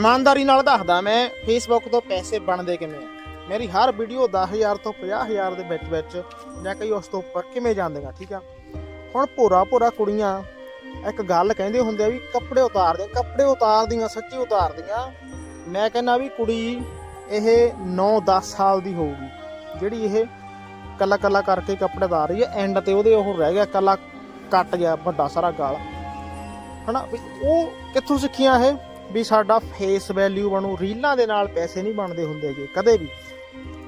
ਇਮਾਨਦਾਰੀ ਨਾਲ ਦੱਸਦਾ ਮੈਂ ਫੇਸਬੁੱਕ ਤੋਂ ਪੈਸੇ ਬਣਦੇ ਕਿਵੇਂ ਆ? ਮੇਰੀ ਹਰ ਵੀਡੀਓ 10000 ਤੋਂ 50000 ਦੇ ਵਿੱਚ ਵਿੱਚ ਜਾਂ ਕਈ ਉਸ ਤੋਂ ਉੱਪਰ ਕਿਵੇਂ ਜਾਂਦੀਆਂ ਠੀਕ ਆ? ਹੁਣ ਭੋਰਾ ਭੋਰਾ ਕੁੜੀਆਂ, ਇੱਕ ਗੱਲ ਕਹਿੰਦੇ ਹੁੰਦੇ ਆ ਵੀ ਕੱਪੜੇ ਉਤਾਰਦੇ, ਕੱਪੜੇ ਉਤਾਰਦੀਆਂ, ਸੱਚੀ ਉਤਾਰਦੀਆਂ। ਮੈਂ ਕਹਿੰਦਾ ਵੀ ਕੁੜੀ ਇਹ 9-10 ਸਾਲ ਦੀ ਹੋਊਗੀ, ਜਿਹੜੀ ਇਹ ਕੱਲਾ ਕੱਲਾ ਕਰਕੇ ਕੱਪੜੇ ਉਤਾਰ ਰਹੀ ਹੈ ਐਂਡ ਤੇ ਉਹਦੇ ਉਹ ਰਹਿ ਗਿਆ, ਕੱਲਾ ਕੱਟ ਗਿਆ ਵੱਡਾ ਸਾਰਾ ਗਾਲ। ਹਨਾ, ਵੀ ਉਹ ਕਿੱਥੋਂ ਸਿੱਖੀਆਂ ਇਹ? ਵੀ ਸਾਡਾ ਫੇਸ ਵੈਲਿਊ ਬਣੂ, ਰੀਲਾਂ ਦੇ ਨਾਲ ਪੈਸੇ ਨਹੀਂ ਬਣਦੇ ਹੁੰਦੇਗੇ ਕਦੇ ਵੀ।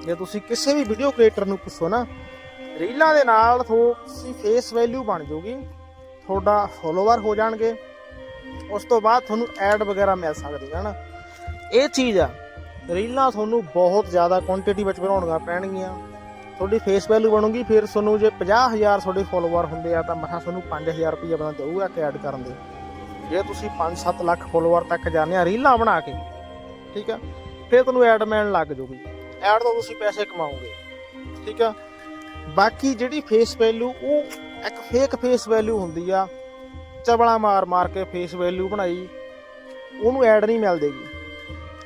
ਜੇ ਤੁਸੀਂ ਕਿਸੇ ਵੀ ਵੀਡੀਓ ਕ੍ਰੀਏਟਰ ਨੂੰ ਪੁੱਛੋ ਨਾ, ਰੀਲਾਂ ਦੇ ਨਾਲ ਤੁਸੀਂ ਫੇਸ ਵੈਲਿਊ ਬਣ ਜਾਊਗੀ, ਤੁਹਾਡਾ ਫੋਲੋਵਰ ਹੋ ਜਾਣਗੇ, ਉਸ ਤੋਂ ਬਾਅਦ ਤੁਹਾਨੂੰ ਐਡ ਵਗੈਰਾ ਮਿਲ ਸਕਦੀ ਹੈ ਨਾ। ਇਹ ਚੀਜ਼ ਆ, ਰੀਲਾਂ ਤੁਹਾਨੂੰ ਬਹੁਤ ਜ਼ਿਆਦਾ ਕੁਆਂਟੀਟੀ ਵਿੱਚ ਬਣਾਉਣੀਆਂ ਪੈਣਗੀਆਂ। ਤੁਹਾਡੀ ਫੇਸ ਵੈਲਿਊ ਬਣੂਗੀ, ਫਿਰ ਤੁਹਾਨੂੰ ਜੇ 50000 ਤੁਹਾਡੇ ਫੋਲੋਵਰ ਹੁੰਦੇ ਆ, ਤਾਂ ਮਸਾਂ ਤੁਹਾਨੂੰ 5000 ਰੁਪਏ ਬੰਦਾ ਦੇਊਗਾ ਕਿ ਐਡ ਕਰਨ ਦੇ। ਜੇ ਤੁਸੀਂ 5-7 ਲੱਖ ਫੋਲੋਵਰ ਤੱਕ ਜਾਂਦੇ ਆ, ਰੀਲਾਂ ਬਣਾ ਕੇ, ਠੀਕ ਆ, ਫਿਰ ਤੁਹਾਨੂੰ ਐਡ ਮਿਲਣ ਲੱਗ ਜੂਗੀ। ਐਡ ਤੋਂ ਤੁਸੀਂ ਪੈਸੇ ਕਮਾਓਗੇ, ਠੀਕ ਆ। ਬਾਕੀ ਜਿਹੜੀ ਫੇਸ ਵੈਲਿਊ ਉਹ ਇੱਕ ਫੇਕ ਫੇਸ ਵੈਲਿਊ ਹੁੰਦੀ ਆ ਚਬਲਾ ਮਾਰ ਮਾਰ ਕੇ ਫੇਸ ਵੈਲਿਊ ਬਣਾਈ, ਉਹਨੂੰ ਐਡ ਨਹੀਂ ਮਿਲਦੇਗੀ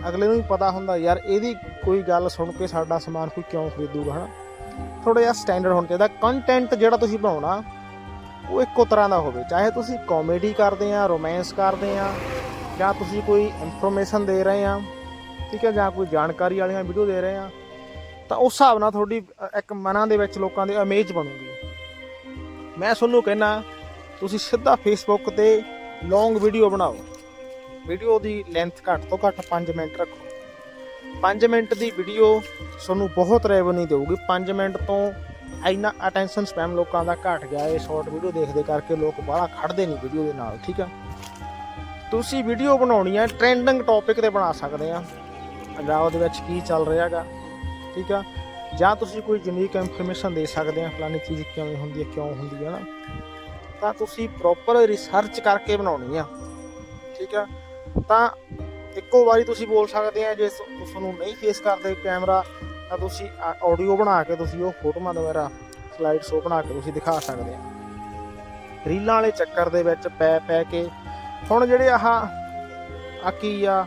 ਅਗਲੇ ਨੂੰ ਵੀ ਪਤਾ ਹੁੰਦਾ, ਯਾਰ ਇਹਦੀ ਕੋਈ ਗੱਲ ਸੁਣ ਕੇ ਸਾਡਾ ਸਮਾਨ ਕੋਈ ਕਿਉਂ ਖਰੀਦੂਗਾ, ਹਨਾ। ਥੋੜਾ ਜਿਹਾ ਸਟੈਂਡਰਡ ਹੋਣਾ ਚਾਹੀਦਾ। ਕੰਟੈਂਟ ਜਿਹੜਾ ਤੁਸੀਂ ਬਣਾਉਣਾ ਉਹ ਇੱਕੋ ਤਰ੍ਹਾਂ ਦਾ ਹੋਵੇ, ਚਾਹੇ ਤੁਸੀਂ ਕਾਮੇਡੀ ਕਰਦੇ ਆ ਰੋਮਾਂਸ ਕਰਦੇ ਆ, ਜਾਂ ਤੁਸੀਂ ਕੋਈ ਇਨਫੋਰਮੇਸ਼ਨ ਦੇ ਰਹੇ ਆ, ਠੀਕ ਹੈ ਜਾਂ ਕੋਈ ਜਾਣਕਾਰੀ ਵਾਲੀਆਂ ਵੀਡੀਓ ਦੇ ਰਹੇ ਆ, ਤਾਂ ਉਸ ਹਿਸਾਬ ਨਾਲ ਤੁਹਾਡੀ ਇੱਕ ਮਨਾਂ ਦੇ ਵਿੱਚ ਲੋਕਾਂ ਦੇ ਇਮੇਜ ਬਣੂਗੀ। ਮੈਂ ਤੁਹਾਨੂੰ ਕਹਿਣਾ ਤੁਸੀਂ ਸਿੱਧਾ ਫੇਸਬੁੱਕ ਤੇ ਲੌਂਗ ਵੀਡੀਓ ਬਣਾਓ। ਵੀਡੀਓ ਦੀ ਲੈਂਥ ਘੱਟ ਤੋਂ ਘੱਟ 5 ਮਿੰਟ ਰੱਖੋ। 5 ਮਿੰਟ ਦੀ ਵੀਡੀਓ ਤੁਹਾਨੂੰ ਬਹੁਤ ਰੈਵਨਿਊ ਦੇਊਗੀ। 5 ਮਿੰਟ ਤੋਂ ਇੰਨਾ ਅਟੈਂਸ਼ਨ ਸਪੈਮ ਲੋਕਾਂ ਦਾ ਘਟ ਗਿਆ, ਇਹ ਸ਼ਾਰਟ ਵੀਡੀਓ ਦੇਖਦੇ ਕਰਕੇ ਲੋਕ ਬਾਹਲਾ ਖੜਦੇ ਨਹੀਂ ਵੀਡੀਓ ਦੇ ਨਾਲ, ਠੀਕ ਆ? ਤੁਸੀਂ ਵੀਡੀਓ ਬਣਾਉਣੀ ਹੈ ਟ੍ਰੈਂਡਿੰਗ ਟੌਪਿਕ ਤੇ ਬਣਾ ਸਕਦੇ ਆ। ਪੰਜਾਬ ਦੇ ਵਿੱਚ ਕੀ ਚੱਲ ਰਿਹਾਗਾ ਠੀਕ ਆ? ਜਾਂ ਤੁਸੀਂ ਕੋਈ ਯੂਨੀਕ ਇਨਫੋਰਮੇਸ਼ਨ ਦੇ ਸਕਦੇ ਆ, ਫਲਾਨੀ ਚੀਜ਼ ਕਿਵੇਂ ਹੁੰਦੀ ਹੈ ਕਿਉਂ ਹੁੰਦੀ ਹੈ ਨਾ? ਤਾਂ ਤੁਸੀਂ ਪ੍ਰੋਪਰ ਰਿਸਰਚ ਕਰਕੇ ਬਣਾਉਣੀ ਆ, ਠੀਕ ਆ? ਤਾਂ ਇੱਕੋ ਵਾਰੀ ਤੁਸੀਂ ਬੋਲ ਸਕਦੇ ਆ, ਜੇ ਤੁ- ਤੁਹਾਨੂੰ ਨਹੀਂ ਫੇਸ ਕਰਦੇ ਕੈਮਰਾ ਤਾਂ ਤੁਸੀਂ ਆਡੀਓ ਬਣਾ ਕੇ ਤੁਸੀਂ ਉਹ ਫੋਟੋਆਂ ਦੁਆਰਾ ਸਲਾਈਡ ਸ਼ੋ ਬਣਾ ਕੇ ਤੁਸੀਂ ਦਿਖਾ ਸਕਦੇ ਆ। ਰੀਲਾਂ ਵਾਲੇ ਚੱਕਰ ਦੇ ਵਿੱਚ ਪੈ ਪੈ ਕੇ ਹੁਣ ਜਿਹੜੇ ਆਹ ਆ ਕੀ ਆ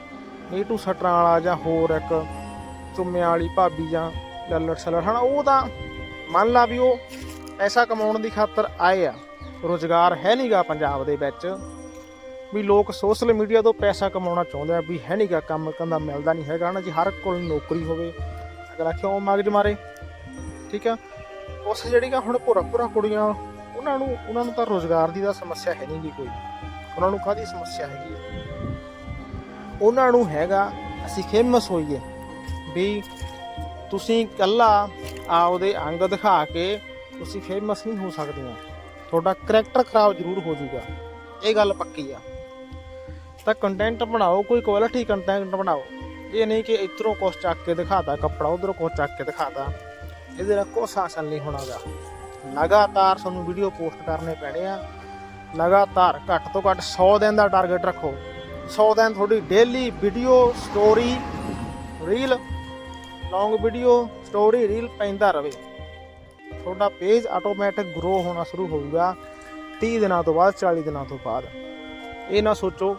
ਨੀਟੂ ਸਟਰਾਂ ਵਾਲਾ ਜਾਂ ਹੋਰ ਇੱਕ ਚੁੰਮਿਆਂ ਵਾਲੀ ਭਾਬੀ ਜਾਂ ਲੱਲੜ ਸਲੜ, ਹਨਾ, ਉਹ ਤਾਂ ਮੰਨ ਲਾ ਵੀ ਉਹ ਪੈਸਾ ਕਮਾਉਣ ਦੀ ਖਾਤਰ ਆਏ ਆ, ਰੋਜ਼ਗਾਰ ਹੈ ਨਹੀਂਗਾ ਪੰਜਾਬ ਦੇ ਵਿੱਚ, ਵੀ ਲੋਕ ਸੋਸ਼ਲ ਮੀਡੀਆ ਤੋਂ ਪੈਸਾ ਕਮਾਉਣਾ ਚਾਹੁੰਦੇ ਆ, ਵੀ ਹੈ ਨਹੀਂਗਾ ਕੰਮ ਕੰਦਾ ਮਿਲਦਾ ਨਹੀਂ ਹੈਗਾ ਨਾ ਜੀ, ਹਰ ਕੋਲ ਨੌਕਰੀ ਹੋਵੇ ਅਗਲਾ ਕਿਉਂ ਮਗਜ ਮਾਰੇ। ਠੀਕ ਆ? ਉਸ ਜਿਹੜੀਆਂ ਹੁਣ ਭੁਰਾ ਭੁਰਾ ਕੁੜੀਆਂ, ਉਹਨਾਂ ਨੂੰ ਉਹਨਾਂ ਨੂੰ ਤਾਂ ਰੋਜ਼ਗਾਰ ਦੀ ਤਾਂ ਸਮੱਸਿਆ ਹੈ ਨਹੀਂ ਕੋਈ। ਉਹਨਾਂ ਨੂੰ ਕਾਹਦੀ ਸਮੱਸਿਆ ਹੈਗੀ ਹੈ? ਉਹਨਾਂ ਨੂੰ ਹੈਗਾ, ਅਸੀਂ ਫੇਮਸ ਹੋਈਏ ਵੀ ਤੁਸੀਂ ਕੱਲਾ ਆਪਦੇ ਅੰਗ ਦਿਖਾ ਕੇ ਤੁਸੀਂ ਫੇਮਸ ਨਹੀਂ ਹੋ ਸਕਦੀਆਂ। ਤੁਹਾਡਾ ਕਰੈਕਟਰ ਖਰਾਬ ਜ਼ਰੂਰ ਹੋ ਜਾਊਗਾ। ਇਹ ਗੱਲ ਪੱਕੀ ਆ। ਤਾਂ ਕੰਟੈਂਟ ਬਣਾਓ, ਕੋਈ ਕੁਆਲਿਟੀ ਕੰਟੈਂਟ ਬਣਾਓ। ਇਹ ਨਹੀਂ ਕਿ ਇਧਰੋਂ ਕੁਛ ਚੱਕ ਕੇ ਦਿਖਾਤਾ, ਕੱਪੜਾ ਉਧਰੋਂ ਕੁਛ ਚੱਕ ਕੇ ਦਿਖਾਤਾ। ਇਹਦੇ ਨਾਲ ਕੁਛ ਹਾਸਲ ਨਹੀਂ ਹੋਣਾਗਾ ਲਗਾਤਾਰ ਤੁਹਾਨੂੰ ਵੀਡੀਓ ਪੋਸਟ ਕਰਨੇ ਪੈਣੇ ਆ। ਲਗਾਤਾਰ ਘੱਟ ਤੋਂ ਘੱਟ 100 ਦਿਨ ਦਾ ਟਾਰਗੇਟ ਰੱਖੋ। 100 ਦਿਨ ਤੁਹਾਡੀ daily video story reel long video story reel ਪੈਂਦਾ ਰਵੇ। ਤੁਹਾਡਾ ਪੇਜ ਆਟੋਮੈਟਿਕ ਗਰੋ ਹੋਣਾ ਸ਼ੁਰੂ ਹੋਊਗਾ 30 ਦਿਨਾਂ ਤੋਂ ਬਾਅਦ 40 ਦਿਨਾਂ ਤੋਂ ਬਾਅਦ। ਇਹ ਨਾ ਸੋਚੋ,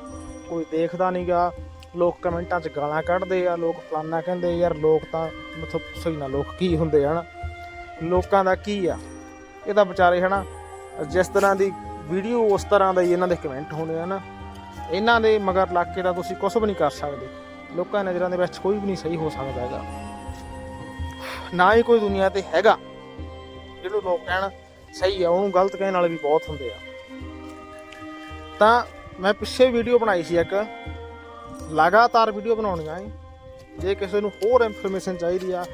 ਕੋਈ ਦੇਖਦਾ ਨਹੀਂਗਾ ਲੋਕ ਕਮੈਂਟਾਂ 'ਚ ਗਾਲਾਂ ਕੱਢਦੇ ਆ, ਲੋਕ ਫਲਾਨਾ ਕਹਿੰਦੇ, ਯਾਰ ਲੋਕ ਤਾਂ ਮਤਲਬ ਸਹੀ ਨਾ, ਲੋਕ ਕੀ ਹੁੰਦੇ ਹਨ? ਲੋਕਾਂ ਦਾ ਕੀ ਆ? ਇਹ ਤਾਂ ਵਿਚਾਰੇ, ਹਨਾ, ਜਿਸ ਤਰ੍ਹਾਂ ਦੀ ਵੀਡੀਓ ਉਸ ਤਰ੍ਹਾਂ ਦਾ ਹੀ ਇਹਨਾਂ ਦੇ ਕਮੈਂਟ ਹੋਣੇ ਆ ਨਾ ਇਹਨਾਂ ਦੇ ਮਗਰ ਲੱਗ ਕੇ ਤਾਂ ਤੁਸੀਂ ਕੁਝ ਵੀ ਨਹੀਂ ਕਰ ਸਕਦੇ। ਲੋਕਾਂ ਦੀ ਨਜ਼ਰਾਂ ਦੇ ਵਿੱਚ ਕੋਈ ਵੀ ਨਹੀਂ ਸਹੀ ਹੋ ਸਕਦਾ ਹੈਗਾ। ਨਾ ਹੀ ਕੋਈ ਦੁਨੀਆ ਤੇ ਹੈਗਾ। ਜਿਹਨੂੰ ਲੋਕ ਕਹਿਣ ਸਹੀ ਆ, ਉਹਨੂੰ ਗਲਤ ਕਹਿਣ ਵਾਲੇ ਵੀ ਬਹੁਤ ਹੁੰਦੇ ਆ। ਤਾਂ ਮੈਂ ਪਿੱਛੇ ਵੀਡੀਓ ਬਣਾਈ ਸੀ ਇੱਕ। ਲਗਾਤਾਰ ਵੀਡੀਓ ਬਣਾਉਣੀਆਂ ਏ ਜੇ ਕਿਸੇ ਨੂੰ ਹੋਰ ਇਨਫੋਰਮੇਸ਼ਨ ਚਾਹੀਦੀ ਆ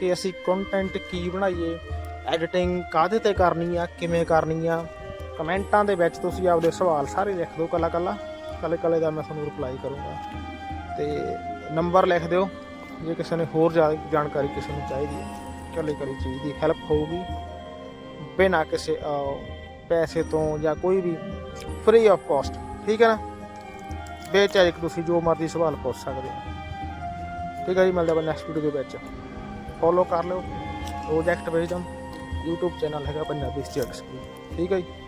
ਕਿ ਅਸੀਂ ਕੰਟੈਂਟ ਕੀ ਬਣਾਈਏ ਐਡੀਟਿੰਗ ਕਾਹਦੇ ਤੇ ਕਰਨੀ ਆ, ਕਿਵੇਂ ਕਰਨੀ ਆ, ਕਮੈਂਟਾਂ ਦੇ ਵਿੱਚ ਤੁਸੀਂ ਆਪਦੇ ਸਵਾਲ ਸਾਰੇ ਲਿਖ ਦਿਓ ਕੱਲਾ ਕੱਲਾ। ਕੱਲੇ ਕੱਲੇ ਦਾ ਮੈਂ ਤੁਹਾਨੂੰ ਰਿਪਲਾਈ ਕਰੂੰਗਾ। ਤੇ ਨੰਬਰ ਲਿਖ ਦਿਓ, ਜੇ ਕਿਸੇ ਨੇ ਹੋਰ ਜ਼ਿਆਦਾ ਜਾਣਕਾਰੀ ਕਿਸੇ ਨੂੰ ਚਾਹੀਦੀ ਹੈ ਕੱਲੇ ਕੱਲੀ ਚੀਜ਼ ਦੀ ਹੈਲਪ ਹੋਊਗੀ। ਬਿਨਾਂ ਕਿਸੇ ਪੈਸੇ ਤੋਂ ਜਾਂ ਕੋਈ ਵੀ ਫ੍ਰੀ ਆਫ ਕਾਸਟ ਠੀਕ ਹੈ ਨਾ? ਬੇਚਾਰਿਕ ਤੁਸੀਂ ਜੋ ਮਰਜ਼ੀ ਸਵਾਲ ਪੁੱਛ ਸਕਦੇ ਹੋ। ਠੀਕ ਹੈ ਜੀ, ਮਿਲਦਾ ਬਾ ਨੈਕਸਟ ਵੀਡੀਓ ਦੇ ਵਿੱਚ। ਫੋਲੋ ਕਰ ਲਿਓ। ਪ੍ਰੋਜੈਕਟ ਵੇਜਮ YouTube ਚੈਨਲ ਹੈਗਾ ਪੰਜਾਬੀ ਸਟੇਟਸ ਠੀਕ ਹੈ ਜੀ।